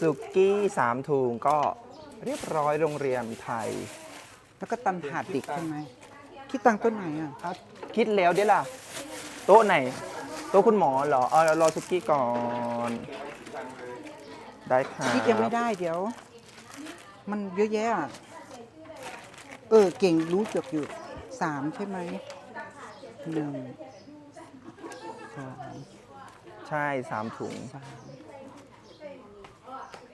สุกี้สามถุงก็เรียบร้อยโรงเรียนไทย แล้วก็ตันถาดเด็กใช่ไหมคิดตังค์ต้นไหนอะอะคิดแล้วเดี๋ยวล่ะ โต๊ะไหน โต๊ะคุณหมอเหรอเออรอสุกี้ก่อน ได้ค่ะคิดยังไม่ได้เดี๋ยว มันเยอะแยะอะเออเก่งรู้จบอยู่สามใช่ไหมหนึ่งสองใช่สามถุง สาม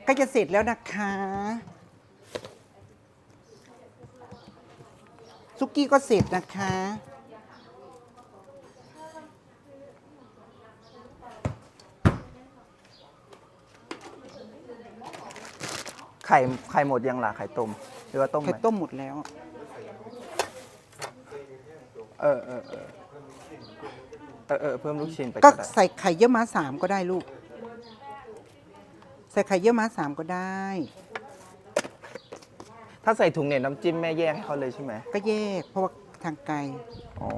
ใกล้จะเสร็จแล้วนะคะซุกี้ก็เสร็จนะคะ ไข่ไข่หมดยังล่ะไข่ต้ม หรือว่าต้มไหมไข่ต้มหมดแล้ว เออเออเออเออเออเพิ่มลูกชิ้นไปก็ก็ได้ ใส่ไข่เยี่ยวม้าสามก็ได้ลูก ใส่ไข่เยี่ยวม้าสามก็ได้ ถ้าใส่ถุงเนี่ยน้ำจิ้มแม่แยกให้เขาเลยใช่ไหมก็แยก เพราะว่าทางไกล อ๋อ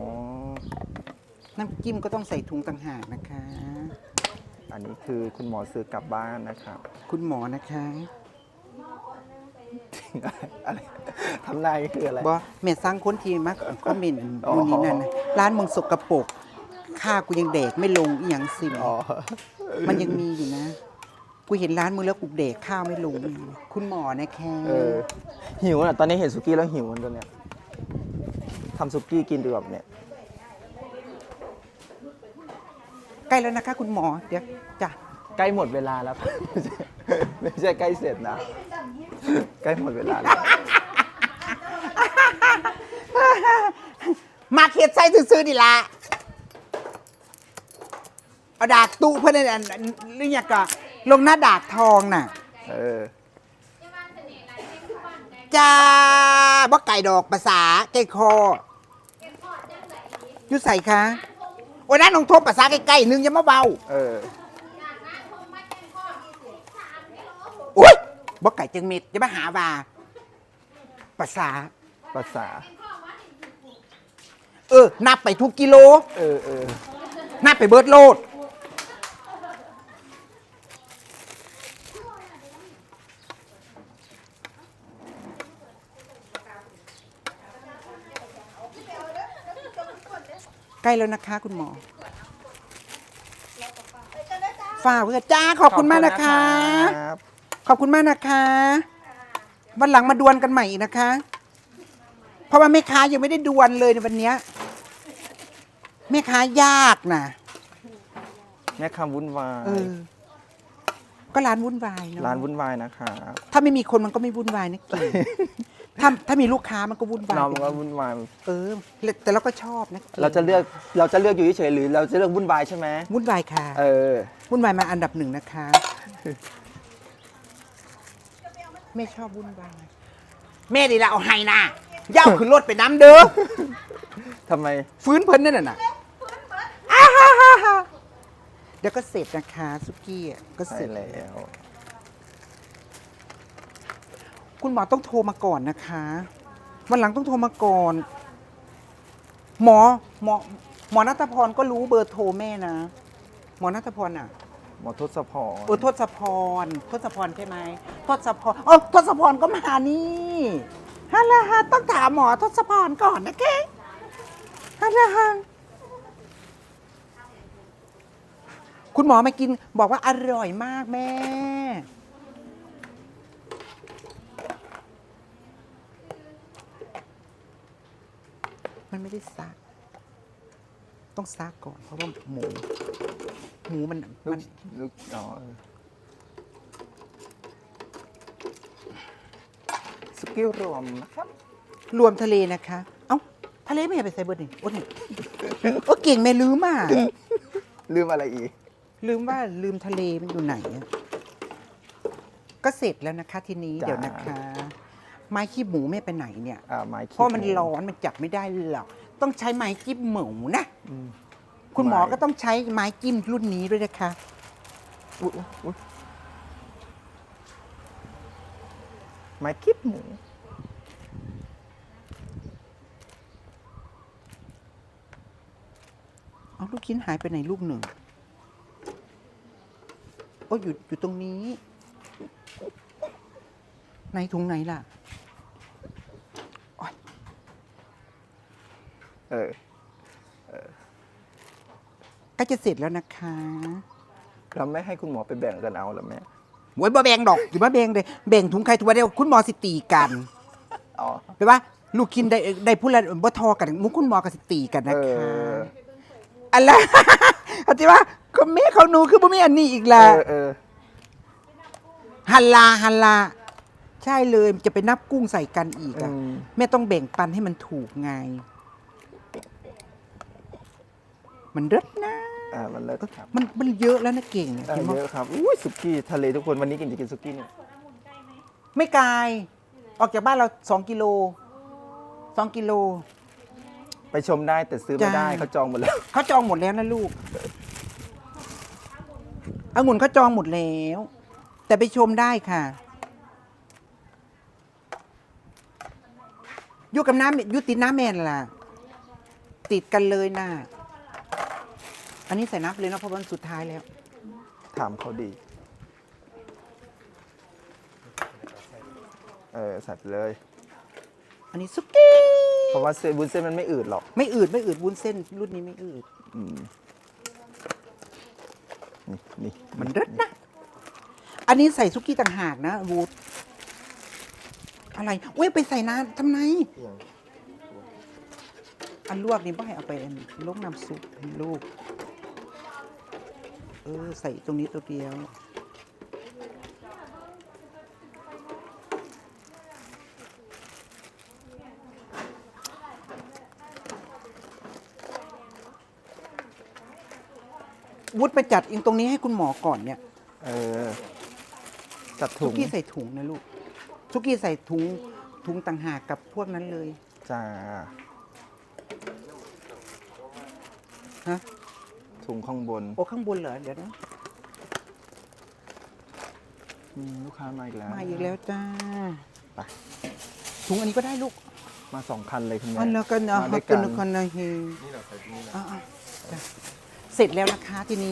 น้ำจิ้มก็ต้องใส่ถุงต่างหากนะคะ อันนี้คือคุณหมอซื้อกลับบ้านนะครับ คุณหมอนะคะอะไรทำนายคืออะไร บอแม่สร้างคนทีมักคอมเมนต์อ๋อนู่นนี่นั่นนะร้านมึงสกปรกค่ากูยังเด็กไม่ลงอีหยังสิอ๋อ มันยังมีอยู่นะ กูเห็นร้านมึงแล้วกูเด็กข้าวไม่ลงคุณหมอนะคะเออหิวอะตอนนี้เห็นสุกี้แล้วหิวมันตัวเนี้ยทำสุกี้กินดีกว่าเนี่ยใกล้แล้วนะคะ คุณหมอเดี๋ยวจ้ะใกล้หมดเวลาแล้วไม่ใช่ใกล้เสร็จนะใกล้หมดเวลาแล้วมาเขียดใส่ซื้อๆนี่ละเอาดากตู้เพื่อนนั่นอันหรือยังก็ ลงหน้าดากทองน่ะ เออจ้าบ่ไก่ดอกภาษาไก่คออยุใส่คะโอ้ยนั่นลงโทษภาษาใกล้ๆนึงอยังมาเบาเออโอ้ยบ่ไก่จังเม็ดจะมาหาว่าภาษา ภาษา เออ นับไปทุกกิโล เออเออนับไปเบิร์ดโลด ใกล้แล้วนะคะคุณหมอฝากเพื่อจ้าขอบคุณมากนะคะ รับขอบคุณมากนะคะ วันหลังมาดวลกันใหม่อีกนะคะ เพราะว่าแม่ค้ายังไม่ได้ดวลเลยในวันเนี้ยแม่ค้ายากนะแม่คำวุ่นวาเอยอก็ร้านวุ่นวายเนาะร้านวุ่นวายนะครับ ถ้าไม่มีคนมันก็ไม่วุ่นวายนะเก๋ ถ้าถ้ามีลูกค้ามันก็วุ่นวายเรามันก็วุ่นวายเออแต่เราก็ชอบนะเราจะเลือกเราจะเลือกอยู่เฉยๆหรือ เราจะเลือกวุ่นวายใช่ไหมวุ่นวายค่ะเออวุ่นวายมาอันดับหนึ่งนะคะแม่ชอบวุ่นวายแม่ดีละเอาให้นะย่าเอาขึ้นรถไปน้ำเด้อทำไมฟื้นเพิ่นนั่นน่ะอ้าฮ่าฮ่าฮ่าเดี๋ยวก็เสร็จนะคะซุกี้อะก็เสใช่ร็จแล้ว คุณหมอต้องโทรมาก่อนนะคะ วันหลังต้องโทรมาก่อน หมอหมอหมอนัทพรก็รู้เบอร์โทรแม่นะ หมอนัทพรอะ หมอทศพรเออทศพรทศพรใช่ไหมทศพรอ๋อทศพรก็มานี่ฮัลโหลฮะต้องถามหมอทศพรก่อนนะแกฮัลโหลฮะคุณหมอมากินบอกว่าอร่อยมากแม่ ไม่ได้ซัก ต้องซักก่อน เพราะว่าหมู หมูมันลูมันกลูกอ๋อเออสุกี้รวมนะครับรวมทะเลนะคะ เอ้า ทะเลไม่อยากไปใส่เบอร์หนึ่งโอ้นี่โอ้เก่งแม่ลืมอะ ลืมอะไรอีก ลืมว่าลืมทะเลมันอยู่ไหนอะก็เสร็จแล้วนะคะทีนี้จ้า เดี๋ยวนะคะ ไม้ขี้หมูไม่ไปไหนเนี่ย อ่าไม้ขีดเพราะมันร้อนมันจับไม่ได้หรอก ต้องใช้ไม้จิ้มหมูนะ อืม คุณหมอไม้ ก็ต้องใช้ไม้จิ้มรุ่นนี้ด้วยนะคะอุ๊ยอุ๊ยอุ๊ยไม้คิดหมู เอาลูกชิ้นหายไปไหนลูกหนึ่งโอ้อยู่อยู่ตรงนี้ ในถุงไหนล่ะ ออใก็จะเสร็จแล้วนะคะเราไม่ให้คุณหมอไปแบ่งกันเอาเหรอแม่โว้ยบ่แบ่งดอกอย่ามาแบ่งเลยแบ่งถุงใครถุงเดียวคุณหมอสิตีกันอ๋อไปว่าลูกคินได้ได้พูดแล้วบ่ทอกันมุกคุณหมอก็สิตีกันนะเอคะออะไรอาจจะว่าก็แม่เขาหนูคือบ่มีอันนี้อีกเอละ อเออฮัลลาฮัลลา ใช่เลยจะไปนับกุ้งใส่กันอีกอือะมแม่ต้องแบ่งปันให้มันถูกไง มันเลิศนะอ่ามันเลิศครับมันมันเยอะแล้วนะเก่งเนี่ยได้เห็นไหมเยอะครับอุ้ยสุกี้ทะเลทุกคนวันนี้กินจะกินสุกี้เนี่ย ไม่ไกลออกจากบ้านเราสองกิโลสองกิโล ไปชมได้แต่ซื้อไม่จ้าได้เขาจองหมดแล้ว เขาจองหมดแล้วนะลูกองุ่นเขาจองหมดแล้ว แต่ไปชมได้ค่ะ อยู่กับน้ำอยู่ติดน้ำแม่นล่ะ ติดกันเลยนะ อันนี้ใส่น้ำเลยนะเพราะวันสุดท้ายแล้ว ถามเขาดี เออใส่ไปเลย อันนี้สุกี้ เพราะว่าเส้นวุ้นเส้นมันไม่อืดหรอก ไม่อืดไม่อืดวุ้นเส้นรุ่นนี้ไม่อืด อืม นี่นี่มันเลิศนะ อันนี้ใส่ซุกี้ต่างหากนะวูดอะไรเว้ยไปใส่น้ำทำไมอันลวกนี่ไม่ให้เอาไปอันลวกน้ำซุปให้ลูก เออ ใส่ตรงนี้ตัวเดียว วุฒไปจัดอิงตรงนี้ให้คุณหมอก่อนเนี่ยเออ จัดซุถุงกี้ใส่ถุงนะลูกซุกี้ใส่ถุงถุงต่างหากกับพวกนั้นเลย จ้าฮะ ถุงข้างบนโอ้ข้างบนเหรอเดี๋ยวนะอืมลูกค้ามาอีกแล้วมาอีกแล้วจ้าไปถุงอันนี้ก็ได้ลูก มาสองคันเลยคุณแม่อันแล้วกันนะมาด้วยกักันนกันนะเฮอ่าๆจ้ะเสร็จแล้วนะคะทีนี้